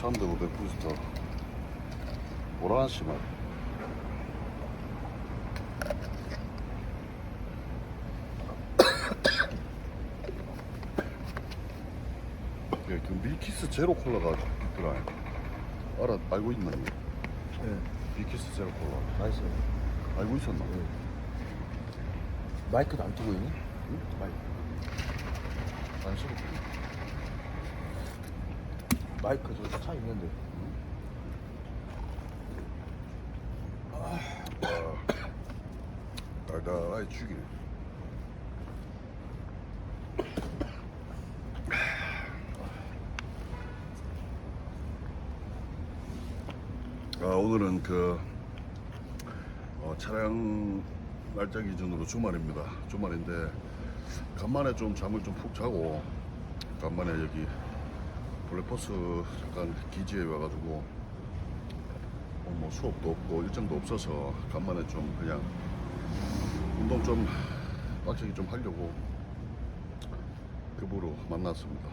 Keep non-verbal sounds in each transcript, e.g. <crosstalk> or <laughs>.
샨드 500 부스터 씨만 야, 그 밀키스 제로 콜라가 있더라 알아 알고 있나 이거? 네. 밀키스 제로 콜라 맛있어요. 알고 있었나? 네. 마이크도 안 뜨고 있니? 응? 마이크. 안 쓰고 마이크 저기 차 있는데. 달달하게 죽이네 아, 오늘은 그 어, 차량 날짜 기준으로 주말입니다. 주말인데 간만에 좀 잠을 좀 푹 자고 간만에 여기 블랙버스 잠깐 기지에 와가지고 어, 뭐 수업도 없고 일정도 없어서 간만에 좀 그냥 운동 좀 빡세게 좀 하려고 급으로 만났습니다.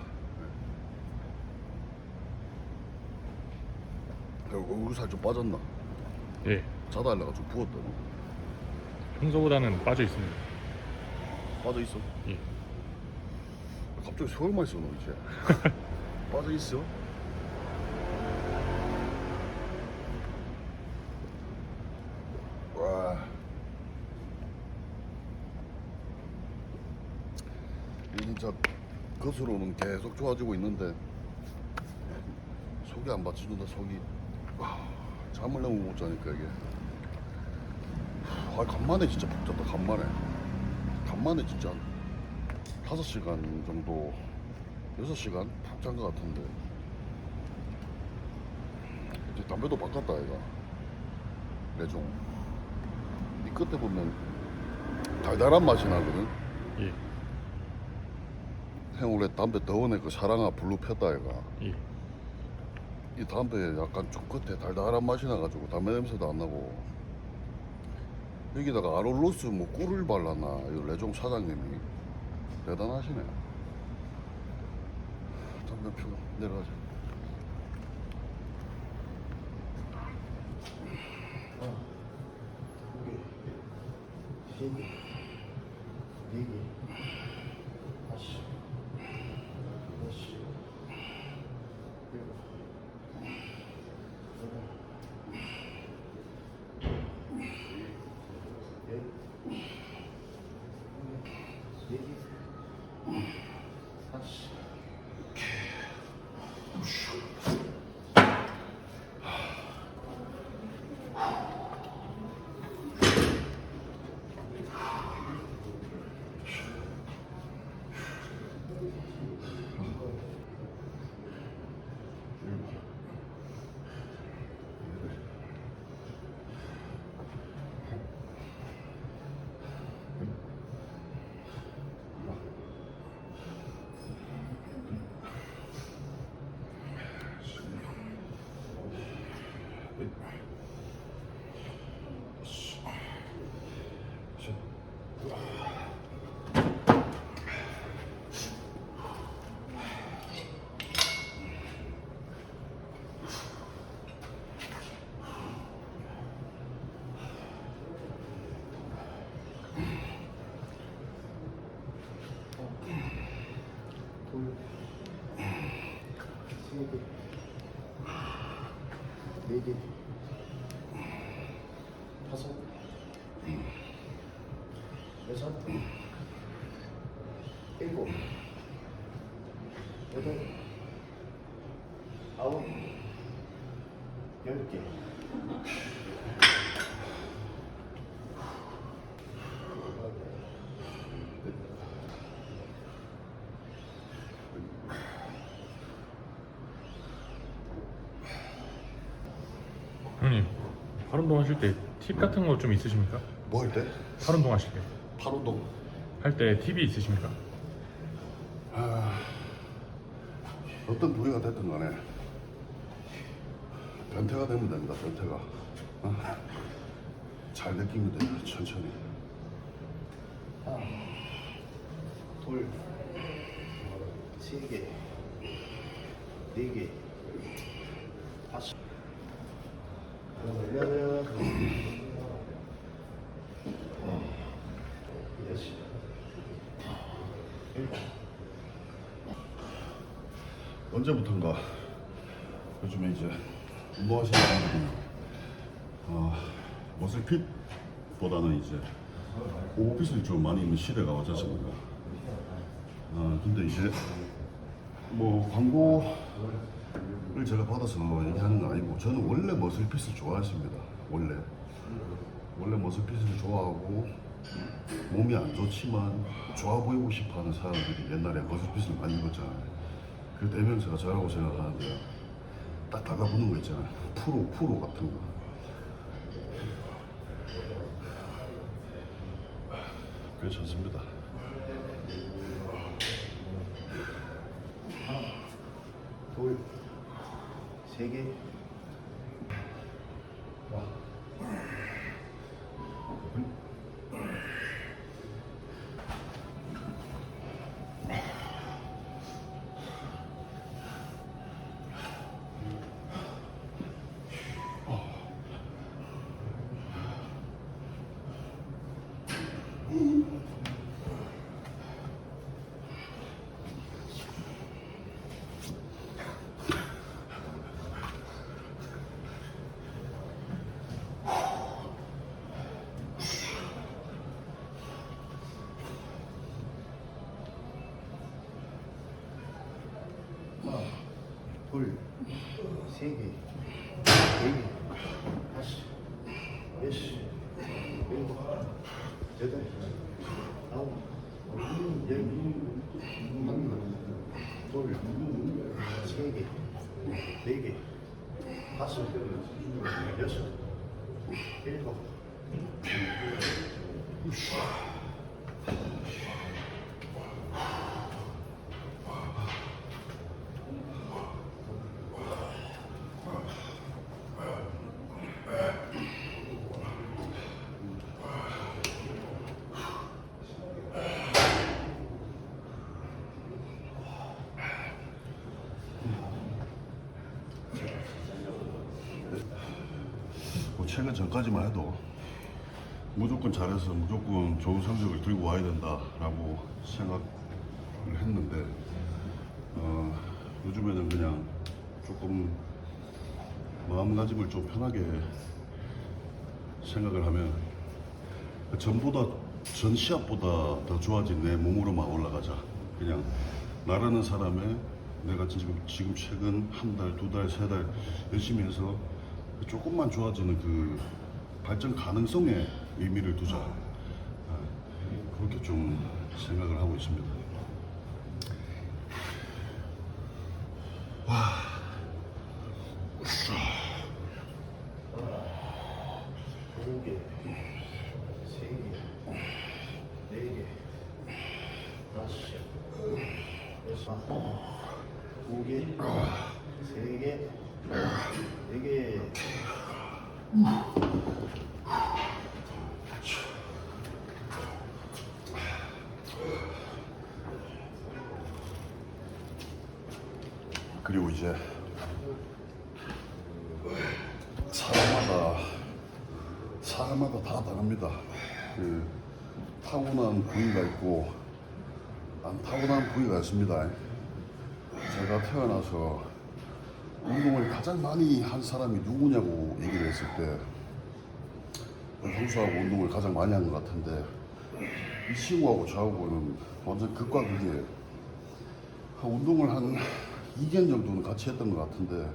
네. 얼굴 살 좀 빠졌나? 예, 자다 좀 부었더니 평소보다는 빠져 있습니다. 빠져 있어. 예. 갑자기 서울만 있어 너 이제. <laughs> 빠져 있어. 와. 이 진짜 겉으로는 계속 좋아지고 있는데 속이 안 받쳐준다 속이 와, 잠을 너무 못 자니까 이게 아 간만에 진짜 푹 잤다 간만에 간만에 진짜 한 5시간 정도 6시간 푹잔것 같은데. 이제 담배도 바꿨다 얘가. 내종. 이 끝에 보면 달달한 맛이 나거든? 예, 형 원래 담배 더운에 그 사랑아 블루 폈다 얘가. 예. 이 담배에 약간 좀 끝에 달달한 맛이 나가지고 담배 냄새도 안 나고. 여기다가 아롤로스 뭐 꿀을 발랐나 이 레종 사장님이. 대단하시네 피고 내려가자 세 개. 네 팔 운동 하실 때 팁 같은 거 좀 있으십니까? 뭐 할 때? 팔 운동 하실 때. 팔운동 할때 팁이 있으십니까? 어떤 부위가 됐든 간에 변태가 되면 됩니다 변태가 어? 잘 느끼면 돼요 천천히 하나, 둘, 세 개, 네 개, 다섯, 여덟, 여섯, 일곱. 언제부턴가 요즘에 이제 운동하시는 분들이 어, 머슬핏보다는 이제 오버핏을 좀 많이 입는 시대가 왔지 않습니까? 어, 근데 이제 뭐 광고 를 제가 받아서 얘기하는 건 아니고 저는 원래 머슬핏을 좋아했습니다. 원래 원래 머슬핏을 좋아하고 몸이 안 좋지만 좋아 보이고 싶어하는 사람들이 옛날에 머슬핏을 많이 입었잖아요. 그 대명사가 저라고 생각하는데요. 딱 다가붙는 거 있잖아요. 프로, 프로 같은 거. 괜찮습니다. 세 개, 하나, 둘, 세 개, 네 개, 다섯, 여섯, 일곱, 여덟, 아홉, 열, 둘, 세 개, 네 개, 다섯, 여섯, 일곱, 뭐 최근 전까지만 해도 무조건 잘해서 무조건 좋은 성적을 들고 와야 된다라고 생각을 했는데 어, 요즘에는 그냥 조금 마음가짐을 좀 편하게 생각을 하면 그 전보다 전 시합보다 더 좋아진 내 몸으로만 올라가자. 그냥 나라는 사람의 내가 지금 지금 최근 한 달, 두 달, 세 달 열심히 해서 그 조금만 좋아지는 그 발전 가능성에 의미를 두자 아, 그렇게 좀 생각을 하고 있습니다. 두 개, 세 개, 네 개, 다섯, 여섯, 두 개, 세 개, 네 개. 그리고 이제 사람마다 사람마다 다 다릅니다. 그 타고난 부위가 있고 안 타고난 부위가 있습니다. 제가 태어나서 운동을 가장 많이 한 사람이 누구냐고 얘기를 했을 때 형수하고 운동을 가장 많이 한 것 같은데 이 친구하고 저하고는 완전 극과 극이에요. 한 운동을 한 2개월 정도는 같이 했던 것 같은데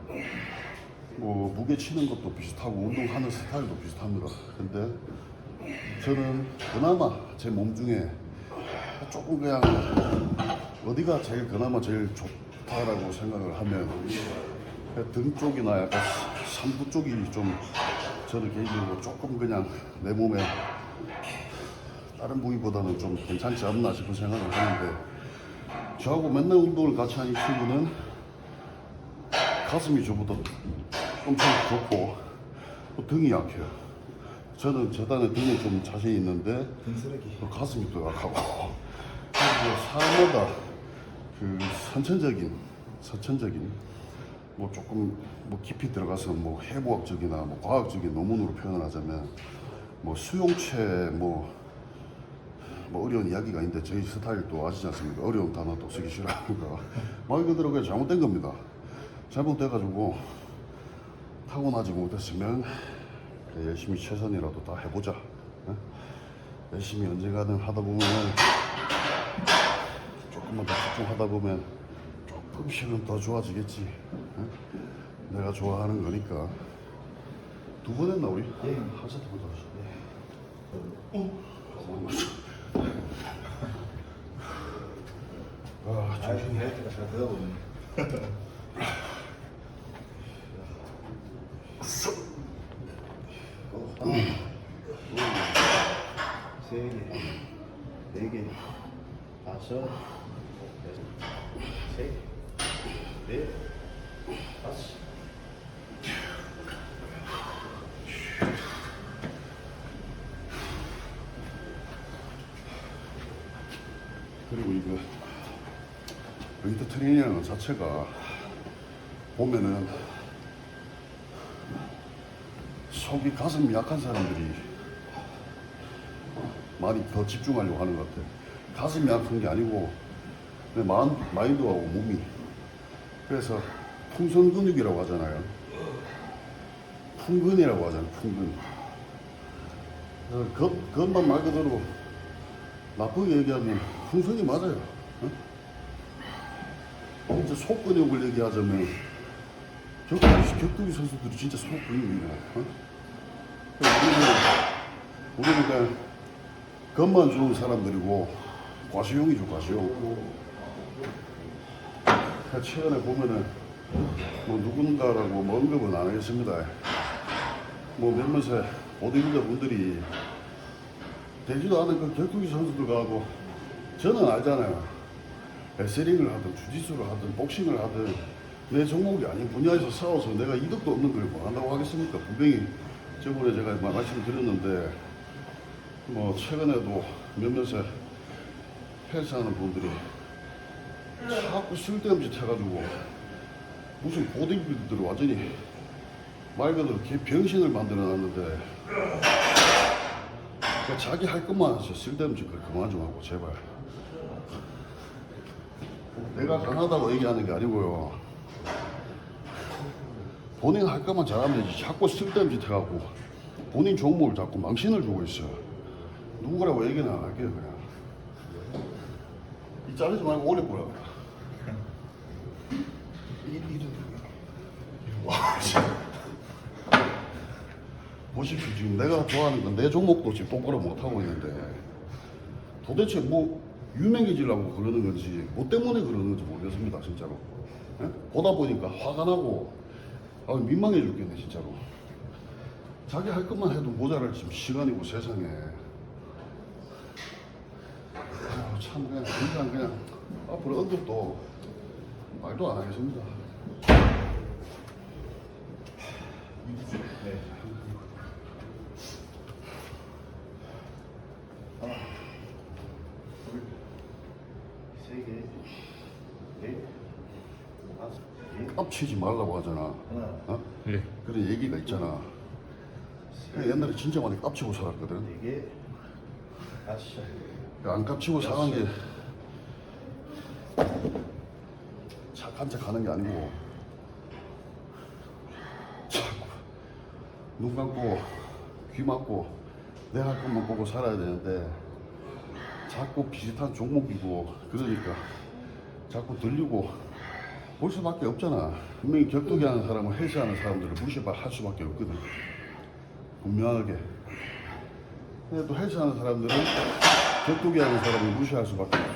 뭐 무게 치는 것도 비슷하고 운동하는 스타일도 비슷합니다. 근데 저는 그나마 제 몸 중에 조금 그냥 어디가 제일 그나마 제일 좋다라고 생각을 하면 등 쪽이나 약간 삼부 쪽이 좀 저는 개인적으로 조금 그냥 내 몸에 다른 부위보다는 좀 괜찮지 않나 싶은 생각을 하는데 저하고 맨날 운동을 같이 하는 친구는 가슴이 저보다 엄청 좋고 또 등이 약해요. 저는 재단에 등에 좀 자신 있는데. 또 가슴이 또 약하고 그리고 사람마다 그 선천적인 선천적인 뭐 조금 뭐 깊이 들어가서 뭐 해부학적이나 뭐 과학적인 논문으로 표현을 하자면 뭐 수용체 뭐, 뭐 어려운 이야기가 있는데 저희 스타일도 아시지 않습니까? 어려운 단어 또 쓰기 싫어하니까 말 그대로 그냥 잘못된 겁니다. 잘못돼가지고 타고나지 못했으면 열심히 최선이라도 다 해보자. 예? 열심히 언젠가는 하다 보면 조금만 더 집중하다 보면 조금씩은 더 좋아지겠지. 예? 내가 좋아하는 거니까. 두 번 했나 우리? 예. 하자 두 번. 어? 아, 아, 좀 이렇게가 잘 되다 보니. <laughs> 어, 하나, 둘, 세 개, 네 개, 다섯, 여섯, 세 개, 넷, 다섯. 그리고 이거 웨이트 트레이닝이라는 것 자체가 보면은 속이 가슴이 약한 사람들이 많이 더 집중하려고 하는 것 같아요. 가슴이 약한 게 아니고 내 마음, 마인드하고 몸이 그래서 풍선 근육이라고 하잖아요. 풍근이라고 하잖아요. 풍근. 어, 그, 그것만 말 그대로 나쁘게 얘기하면 풍선이 맞아요. 어? 진짜 속근육을 얘기하자면 격투기, 선수들이 진짜 속근육이야. 어? 우리는, 우리는 그냥 겉만 좋은 사람들이고 과시용이죠, 과시용. 그러니까 최근에 보면은 뭐 누군가라고 뭐 언급은 안 하겠습니다. 뭐 몇몇의 보디빌더 분들이 되지도 않은 그 격투기 선수들하고 저는 알잖아요. 레슬링을 하든 주짓수를 하든 복싱을 하든 내 종목이 아닌 분야에서 싸워서 내가 이득도 없는 걸뭐 한다고 하겠습니까? 분명히 저번에 제가 마- 말씀드렸는데 뭐 최근에도 몇몇의 헬스하는 분들이 자꾸 쓸데없이 해가지고 무슨 보디빌더를 완전히 말 그대로 개 병신을 만들어 놨는데 그 자기 할 것만 하세요. 쓸데없는 짓을 그만 좀 하고 제발. 내가 강하다고 얘기하는 게 아니고요. 본인 할 것만 잘하면 되지. 자꾸 쓸데없는 짓 해갖고 본인 종목을 자꾸 망신을 주고 있어요. 누구라고 얘기는 안 할게요 그냥. 이 자르지 말고 올려 보라. 이- 이름. 와, 씨. 보십시오. 지금 내가 좋아하는 건 내 종목도 지금 똑바로 못하고 있는데 도대체 뭐 유명해지려고 그러는 건지 뭐 때문에 그러는 건지 모르겠습니다. 진짜로. 예? 보다 보니까 화가 나고 아, 민망해 죽겠네 진짜로. 자기 할 것만 해도 모자랄 지금 시간이고 세상에. 아유, 참 그냥 그냥 그냥 앞으로 언급도 말도 안 하겠습니다. 네. 하나, 둘, 세 개, 넷, 다섯, 개, 깝치지 말라고 하잖아. 하나, 어? 예. 그런 얘기가 있잖아. 옛날에 진짜 많이 깝치고 살았거든. 네 개, 다섯, 안 깝치고 사는 게 착한 척 하는 게 아니고 자꾸 눈 감고 귀 막고 내 할 것만 보고 살아야 되는데 자꾸 비슷한 종목이고 그러니까 자꾸 들리고 볼 수밖에 없잖아. 분명히 격투기 하는 사람은 헬스하는 사람들을 무시할 수밖에 없거든. 분명하게. 근데 또 헬스하는 사람들은 격투기 하는 사람을 무시할 수밖에 없어.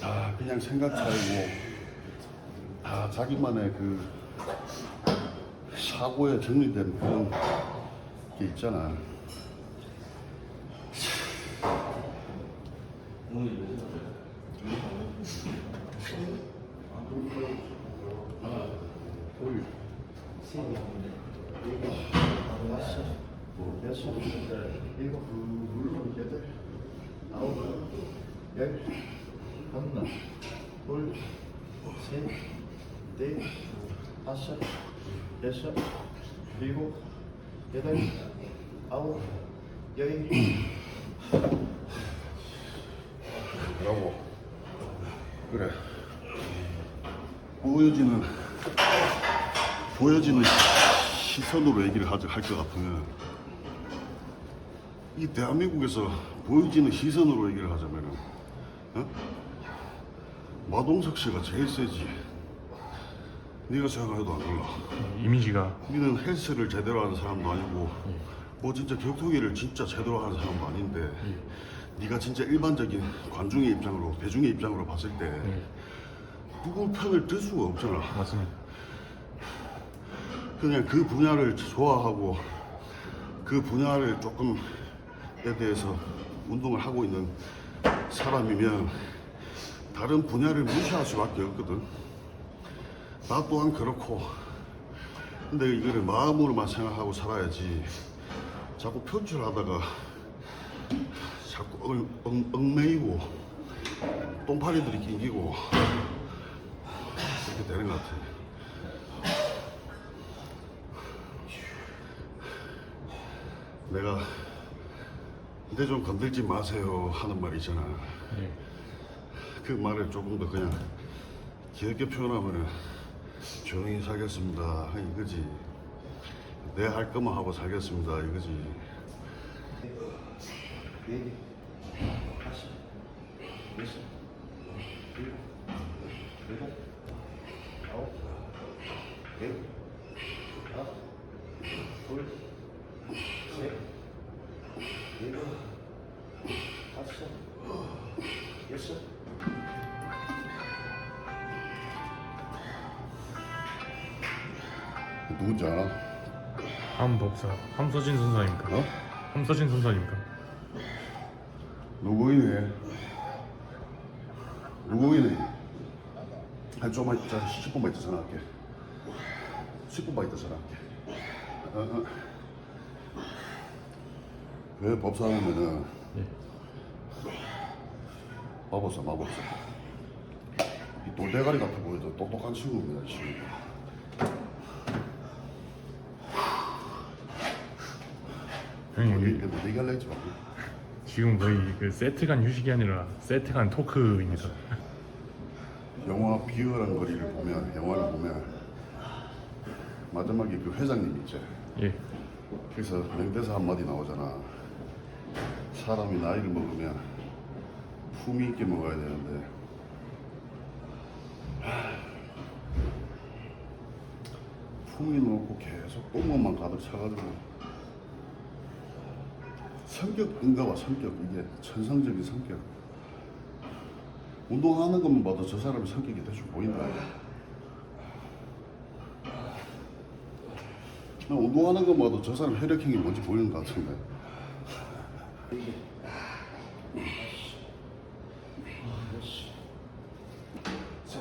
다 그냥 생각 차이고, 다 자기만의 그 사고에 정리된 그런 게 있잖아. 개, 다섯, 여섯, 일곱, 여덟, 아홉, 여덟. 라고 그래 보여지는 보여지는 시선으로 얘기를 할것 같으면 이 대한민국에서 보여지는 시선으로 얘기를 하자면은 어? 마동석 씨가 제일 세지. 네가 생각해도 안 달라. 이미지가. 우리는 헬스를 제대로 하는 사람도 아니고 뭐 진짜 격투기를 진짜 제대로 하는 사람도 아닌데 네가 진짜 일반적인 관중의 입장으로 대중의 입장으로 봤을 때 예, 누구 편을 들 수가 없잖아 맞습니다. 그냥 그 분야를 좋아하고 그 분야를 조금에 대해서 운동을 하고 있는 사람이면 다른 분야를 무시할 수밖에 없거든. 나 또한 그렇고. 근데 이거를 마음으로만 생각하고 살아야지. 자꾸 편출하다가 자꾸 얽, 얽매이고 똥파리들이 낑기고 이렇게 되는 것 같아. 내가 내좀 건들지 마세요 하는 말 있잖아. 예, 그 말을 조금 더 그냥 귀엽게 표현하면 조용히 살겠습니다 이거지. 내할 거만 하고 살겠습니다 이거지. 네 개, 누군지 알아? 함 법사 함서진 선사입니까? 어? 함서진 선사입니까? 누구이네? 누구이네? 한 조금만 있자 10분만 있다 전화할게 10분만 있다 전화할게 어, 어. 왜 법사 하면은 예, 마법사 마법사 이 돌대가리 같아 보여도 똑똑한 친구입니다 이 친구 형님 여기 이- 근데 얘기할래 했지 마 지금 거의 그 세트간 휴식이 아니라 세트간 토크입니다. 영화 비열한 거리를 보면 영화를 보면 마지막에 그 회장님 있지 예, 그래서 명대사 한마디 나오잖아. 사람이 나이를 먹으면 품위 있게 먹어야 되는데. 하, 품위는 없고 계속 똥만 가득 차가지고 성격 인가 봐 성격 이게 천성적인 성격. 운동하는 것만 봐도 저 사람의 성격이 대충 보인다. 나 운동하는 것만 봐도 저 사람 혈액형이 뭔지 보이는 것 같은데. 세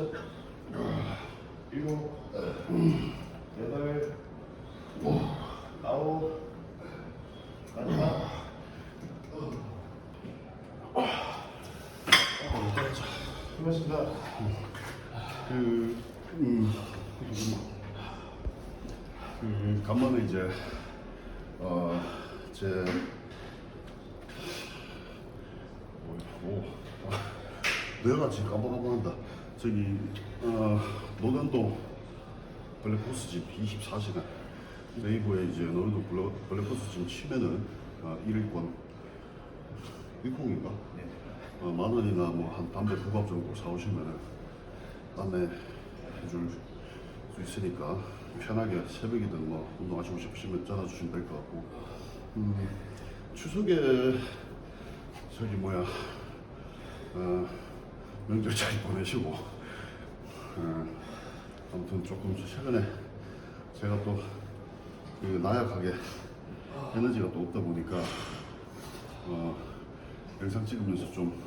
여섯, 일곱, 여덟, 아홉, 마지막. 수고하셨습니다. 그, 음, 그 간만에 이제 어, 제 뭐, 뭐, 아, 내가 지금 깜빡깜빡한다. 저기 어, 노년도 블랙포스집 24시간 네이버에 이제 노년도 블랙- 블랙포스집 치면은 아, 1일권 1공인가? 네. 어, 만 원이나 뭐 한 담배 두밥 정도 사오시면 안내 해줄 수 있으니까 편하게 새벽이든 뭐 운동하시고 싶으시면 전화 주시면 될 것 같고 음, 추석에 저기 뭐야 어, 명절 잘 보내시고 어, 아무튼 조금 최근에 제가 또 그 나약하게 에너지가 또 없다 보니까 어, 영상 찍으면서 좀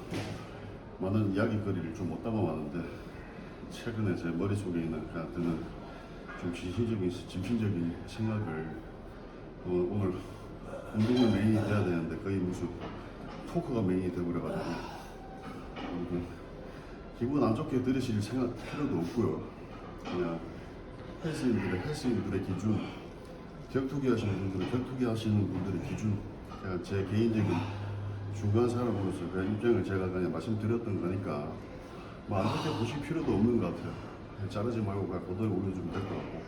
많은 이야기거리를 좀 못 담아왔는데 최근에 제 머릿속에 있는 그냥 드는 좀 진심적인, 진심적인 생각을 어, 오늘 운동이 메인이 돼야 되는데 거의 무슨 토크가 메인이 돼버려가지고 아무튼 기분 안 좋게 들으실 생각 필요도 없고요 그냥 헬스인들의 헬스인들의 기준 격투기 하시는 분들은 격투기 하시는 분들의 기준 그냥 제 개인적인 중간 사람으로서 그 입장을 제가 그냥 말씀드렸던 거니까 뭐 안 좋게 보실 필요도 없는 것 같아요. 자르지 말고 그냥 그대로 올려주면 될 것 같고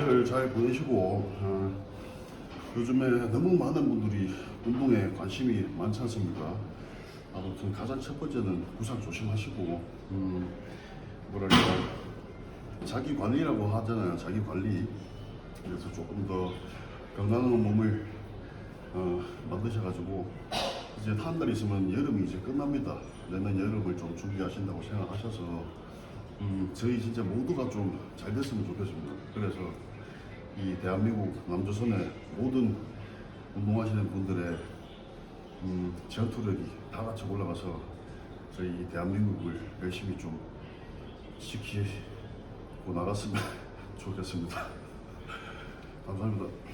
연들 잘 보내시고 어, 요즘에 너무 많은 분들이 운동에 관심이 많지 않습니까? 아무튼 가장 첫 번째는 부상 조심하시고 음, 뭐랄까 자기 관리라고 하잖아요. 자기 관리. 그래서 조금 더 건강한 몸을 어, 만드셔가지고 이제 한 달 있으면 여름이 이제 끝납니다. 내년 여름을 좀 준비하신다고 생각하셔서 음, 저희 진짜 모두가 좀 잘 됐으면 좋겠습니다. 그래서 이 대한민국 남조선의 모든 운동하시는 분들의 음, 전투력이 다 같이 올라가서 저희 대한민국을 열심히 좀 지키고 나갔으면 <laughs> 좋겠습니다. <laughs> 감사합니다.